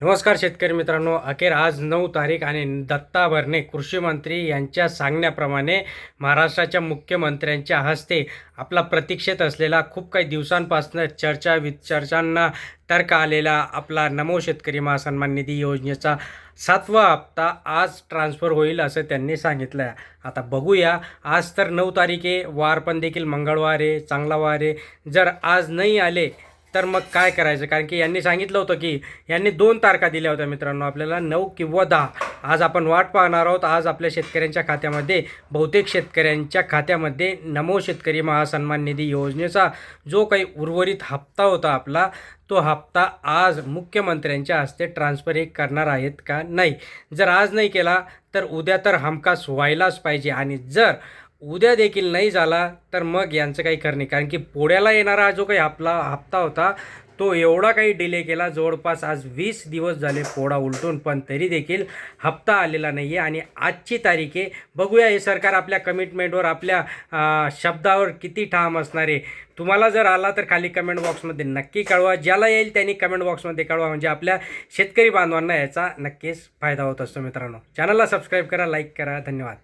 नमस्कार शेतकरी मित्रांनो अखेर आज नऊ तारीख आणि दत्ता भरणे कृषी मंत्री यांच्या सांगण्याप्रमाणे महाराष्ट्राच्या मुख्यमंत्र्यांच्या हस्ते आपला प्रतीक्षेत असलेला खूप काही दिवसांपासून चर्चा विचर्चांना तर्क आलेला आपला नमो शेतकरी महासन्मान निधी योजनेचा सातवा हप्ता आज ट्रान्स्फर होईल असं त्यांनी सांगितलं आहे आता बघूया आज तर नऊ तारीख आहे वार पण देखील मंगळवार आहे चांगला वार आहे. जर आज नाही आले तर मग काय करायचं? कारण की यांनी सांगितलं होतं की यांनी दोन तारखा दिल्या होत्या मित्रांनो आपल्याला नऊ किंवा दहा. आज आपण वाट पाहणार आहोत. आज आपल्या शेतकऱ्यांच्या खात्यामध्ये बहुतेक शेतकऱ्यांच्या खात्यामध्ये नमो शेतकरी महासन्मान निधी योजनेचा जो काही उर्वरित हप्ता होता आपला तो हप्ता आज मुख्यमंत्र्यांच्या हस्ते ट्रान्सफर हे करणार आहेत का नाही? जर आज नाही केला तर उद्या तर हमखास व्हायलाच पाहिजे. आणि जर उद्या देखील नाही झाला तर मग यांचं काही करणे. कारण की पोळ्याला येणारा जो काही आपला हप्ता होता तो एवढा काही डिले केला. जवळपास आज वीस दिवस झाले पोळा उलटून पण तरी देखील हप्ता आलेला नाही आहे आणि आजची तारीख आहे बघूया हे सरकार आपल्या कमिटमेंटवर आपल्या शब्दावर किती ठाम असणार आहे. तुम्हाला जर आला तर खाली कमेंट बॉक्समध्ये नक्की कळवा. ज्याला येईल त्यांनी कमेंट बॉक्समध्ये कळवा. म्हणजे आपल्या शेतकरी बांधवांना याचा नक्कीच फायदा होत असतो मित्रांनो. चॅनलला सबस्क्राईब करा लाईक करा. धन्यवाद.